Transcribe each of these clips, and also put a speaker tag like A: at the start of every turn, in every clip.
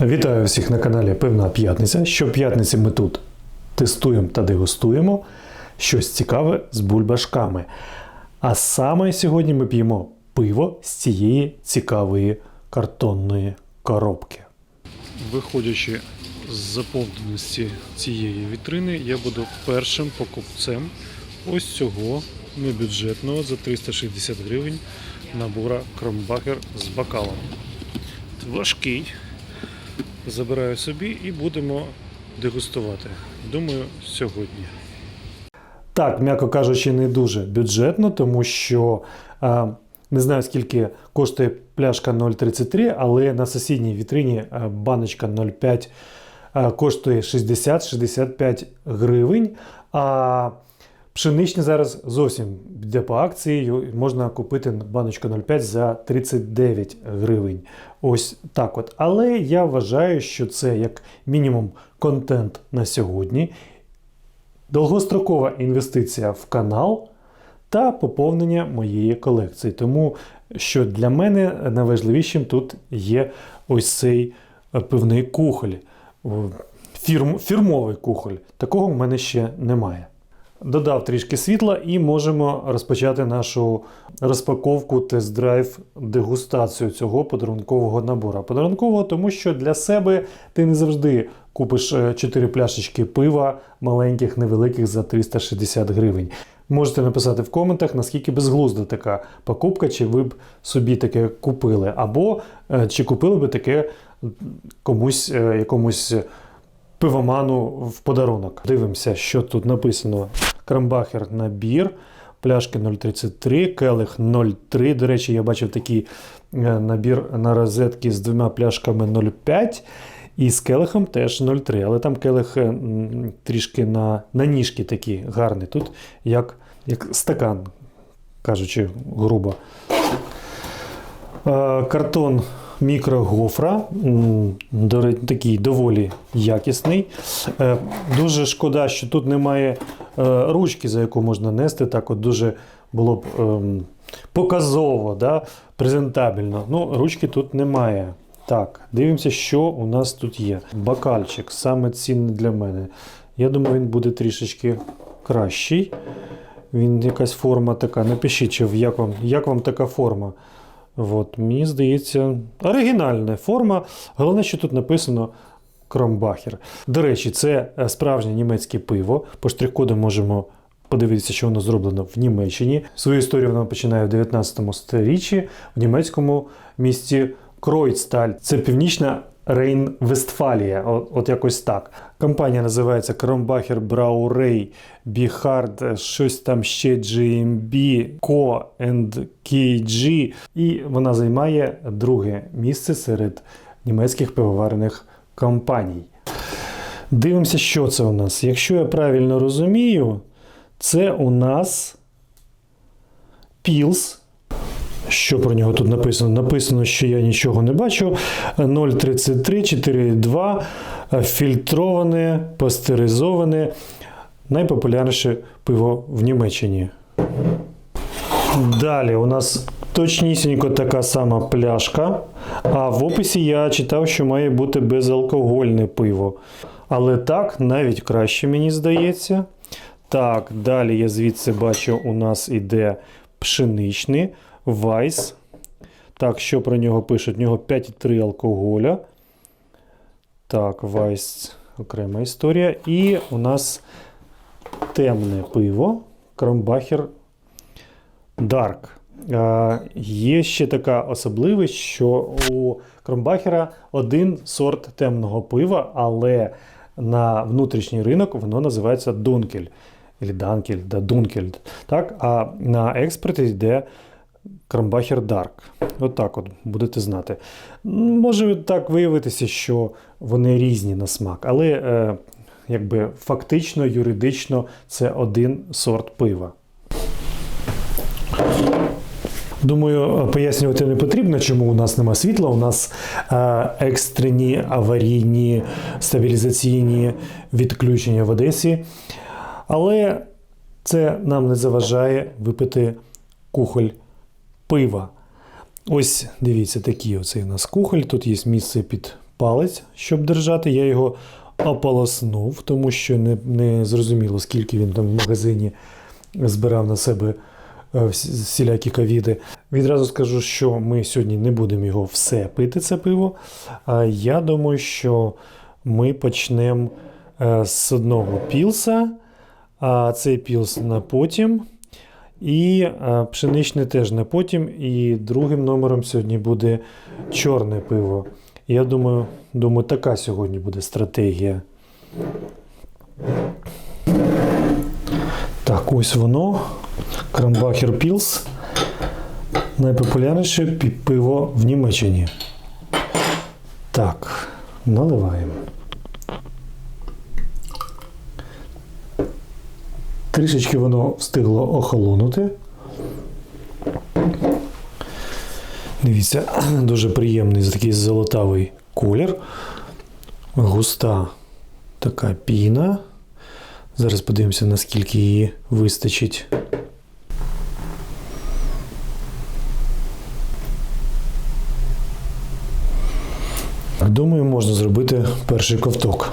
A: Вітаю всіх на каналі Певна П'ятниця. Щоп'ятниці ми тут тестуємо та дегустуємо щось цікаве з бульбашками. А саме сьогодні ми п'ємо пиво з цієї цікавої картонної коробки. Виходячи з заповненості цієї вітрини, я буду першим покупцем ось цього небюджетного за 360 гривень набора Кромбахер з бокалом. Важкий. Забираю собі і будемо дегустувати. Думаю, сьогодні. Так, м'яко кажучи, не дуже бюджетно, тому що а, не знаю, скільки коштує пляшка 0,33, але на сусідній вітрині а, баночка 0,5 а, коштує 60-65 гривень. А пшеничний зараз зовсім йде по акції. Можна купити баночку 0,5 за 39 гривень. Ось так от. Але я вважаю, що це як мінімум контент на сьогодні, довгострокова інвестиція в канал та поповнення моєї колекції. Тому що для мене найважливішим тут є ось цей е, пивний кухоль. Фірм, фірмовий кухоль. Такого в мене ще немає. Додав трішки світла і можемо розпочати нашу розпаковку, тест-драйв, дегустацію цього подарункового набору. Подарункового, тому що для себе ти не завжди купиш 4 пляшечки пива маленьких, невеликих за 360 гривень. Можете написати в коментах, наскільки безглузда така покупка, чи ви б собі таке купили, або чи купили би таке комусь якомусь пивоману в подарунок. Дивимося, що тут написано: Крамбахер набір, пляшки 0,33, келих 0,3. До речі, я бачив такий набір на розетки з двома пляшками 0,5. І з келихом теж 0,3, але там келих трішки на на ніжки такі гарні. Тут як як стакан, кажучи, грубо. Картон мікрогофра, такий доволі якісний. Е, дуже шкода, що тут немає е, ручки, за яку можна нести. Так от дуже було б ем, показово, да? презентабельно. Ну, Ручки тут немає. Так, дивимося, що у нас тут є. Бакальчик, саме цінний для мене. Я думаю, він буде трішечки кращий. Він якась форма така. Напишіть, як вам, як вам така форма. От, Мені здається, оригінальна форма. Головне, що тут написано Кромбахер. До речі, це е, справжнє німецьке пиво. По штрих-коду можемо подивитися, що воно зроблено в Німеччині. Свою історію воно починає в 19 сторіччі в німецькому місті Кройцталь. Це північна Рейн Вестфалія. От, от якось так. Компанія називається Кромбахер Браурей Біхард, щось там ще GMB, Co and KG. І вона займає друге місце серед німецьких пивоварених компаній. Дивимося, що це у нас. Якщо я правильно розумію, це у нас Пілс. Що про нього тут написано? Написано, що я нічого не бачу. 0,33, 4,2, фільтроване, пастеризоване. Найпопулярніше пиво в Німеччині. Далі у нас точнісінько така сама пляшка. А в описі я читав, що має бути безалкогольне пиво. Але так, навіть краще, мені здається. Так, далі я звідси бачу, у нас іде пшеничний. Вайс. Так, що про нього пишуть? У нього 5,3 алкоголя. Так, Вайс окрема історія. І у нас темне пиво. Кромбахер Дарк. Є ще така особливість, що у Кромбахера один сорт темного пива, але на внутрішній ринок воно називається Дункель. Данкель, да, Дункель. Так? А на експорт йде Крамбахер Дарк. Отак от, будете знати. Може так виявитися, що вони різні на смак, але е, якби фактично, юридично це один сорт пива. Думаю, пояснювати не потрібно, чому у нас нема світла. У нас е, екстрені аварійні стабілізаційні відключення в Одесі. Але це нам не заважає випити кухоль пива. Ось, дивіться, такий оцей у нас кухоль. Тут є місце під палець, щоб держати. Я його ополоснув, тому що не, не зрозуміло, скільки він там в магазині збирав на себе е, всілякі ковіди. Відразу скажу, що ми сьогодні не будемо його все пити, це пиво. А я думаю, що ми почнемо е, з одного пілса, а цей пілс на потім. І е, пшеничне теж на потім. І другим номером сьогодні буде чорне пиво. Я думаю, думаю, така сьогодні буде стратегія. Так, ось воно. Крамбахер Пілс. Найпопулярніше пиво в Німеччині. Так, наливаємо. Трішечки воно встигло охолонути. Дивіться, дуже приємний такий золотавий колір. Густа така піна. Зараз подивимося, наскільки її вистачить. Думаю, можна зробити перший ковток.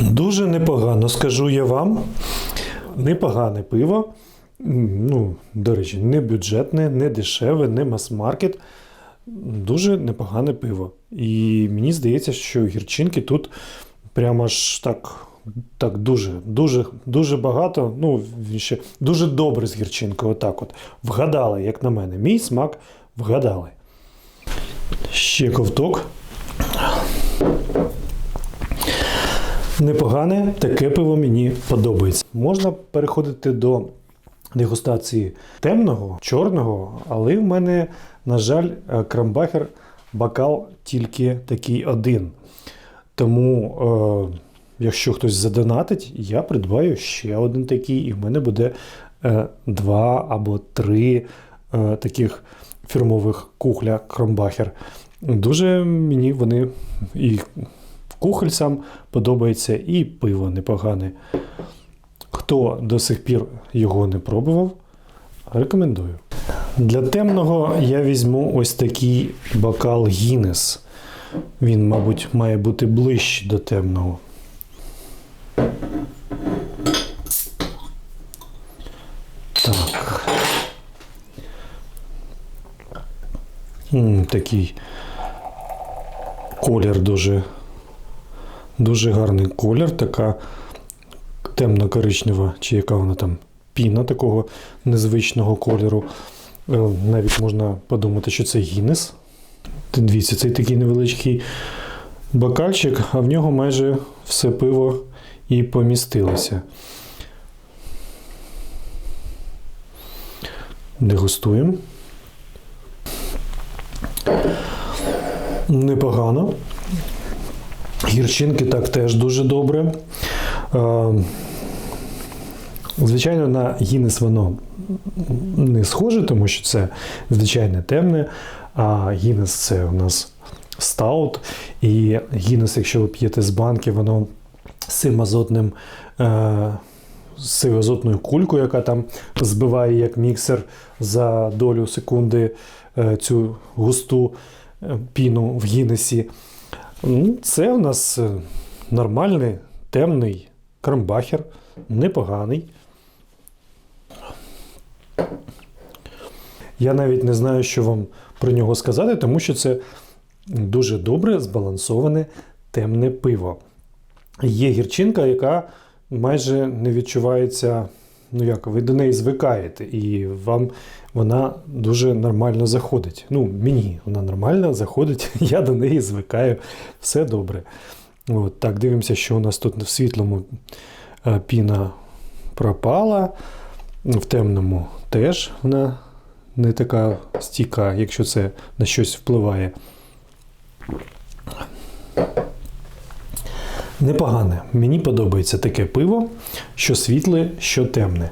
A: Дуже непогано, скажу я вам. Непогане пиво. Ну, до речі, не бюджетне, не дешеве, не мас-маркет. Дуже непогане пиво. І мені здається, що гірчинки тут прямо ж так, так дуже, дуже, дуже багато. Ну, ще дуже добре з гірчинкою. Отак от. Вгадали, як на мене. Мій смак вгадали. Ще ковток. Непогане, таке пиво мені подобається. Можна переходити до дегустації темного, чорного, але в мене, на жаль, е, крамбахер бокал тільки такий один. Тому, е, якщо хтось задонатить, я придбаю ще один такий, і в мене буде е, два або три е, таких фірмових кухля Кромбахер. Дуже мені вони і кухоль сам подобається, і пиво непогане. Хто до сих пір його не пробував, рекомендую. Для темного я візьму ось такий бокал Гіннес. Він, мабуть, має бути ближче до темного. Так. М, такий колір дуже, дуже гарний колір, така темно-коричнева, чи яка вона там піна такого незвичного кольору. Е, Навіть можна подумати, що це Гіннес. Ти Дивіться, цей такий невеличкий бокальчик, а в нього майже все пиво і помістилося. Дегустуємо. Непогано. Гірчинки так теж дуже добре. Звичайно, на Гіннес воно не схоже, тому що це звичайне темне, а Гіннес це у нас стаут. І Гіннес, якщо ви п'єте з банки, воно з цим азотним. Е, азотною кулькою, яка там збиває як міксер за долю секунди е, цю густу е, піну в Гіннесі. Ну, Це у нас е, нормальний темний крамбахер, непоганий. Я навіть не знаю, що вам про нього сказати, тому що це дуже добре збалансоване темне пиво. Є гірчинка, яка майже не відчувається, ну як ви до неї звикаєте, і вам вона дуже нормально заходить. Ну, мені вона нормально заходить, я до неї звикаю, все добре. От, так, дивимося, що у нас тут в світлому е, піна пропала, в темному теж вона не така стійка, якщо це на щось впливає. Непогане. Мені подобається таке пиво, що світле, що темне.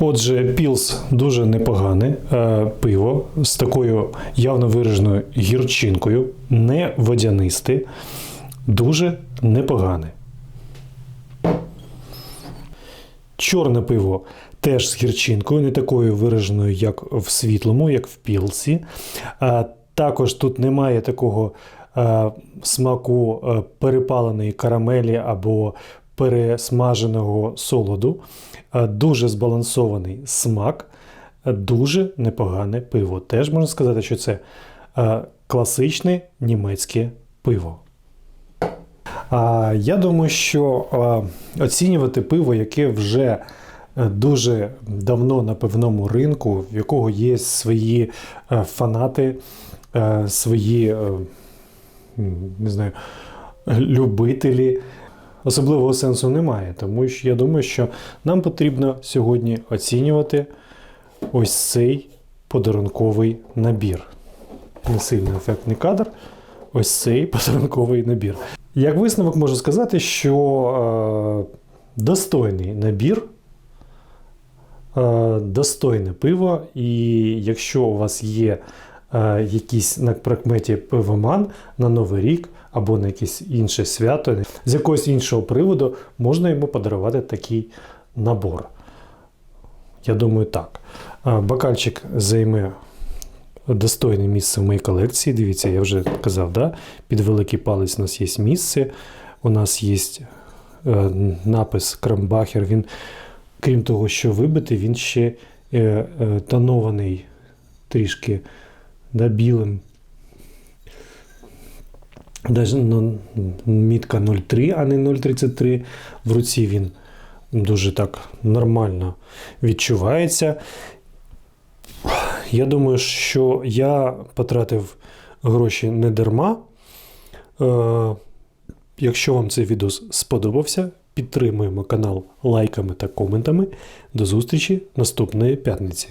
A: Отже, пілс дуже непогане е, пиво з такою явно вираженою гірчинкою, не водянисте, дуже непогане. Чорне пиво теж з гірчинкою, не такою вираженою, як в світлому, як в пілсі. А також тут немає такого е, смаку е, перепаленої карамелі або пересмаженого солоду. Е, Дуже збалансований смак, е, дуже непогане пиво. Теж можна сказати, що це е, класичне німецьке пиво. Я думаю, що оцінювати пиво, яке вже е, дуже давно на певному ринку, в якого є свої е, фанати, е, свої е, не знаю, любителі. Особливого сенсу немає, тому що я думаю, що нам потрібно сьогодні оцінювати ось цей подарунковий набір. Не сильно ефектний кадр. Ось цей подарунковий набір. Як висновок можу сказати, що е, достойний набір, е, достойне пиво, і якщо у вас є якийсь на прикметі пивоман на Новий рік або на якесь інше свято, з якогось іншого приводу, можна йому подарувати такий набор. Я думаю, так. Е, Бокальчик займе достойне місце в моїй колекції. Дивіться, я вже казав, да? під великий палець у нас є місце. У нас є е, напис Крамбахер. Він, крім того, що вибитий, він ще е, е, тонований трішки да, білим. Даже ну, мітка 0,3, а не 0,33. В руці він дуже так нормально відчувається. Я думаю, що я потратив гроші не дарма. Е, якщо вам цей відео сподобався, підтримуємо канал лайками та коментами. До зустрічі наступної п'ятниці.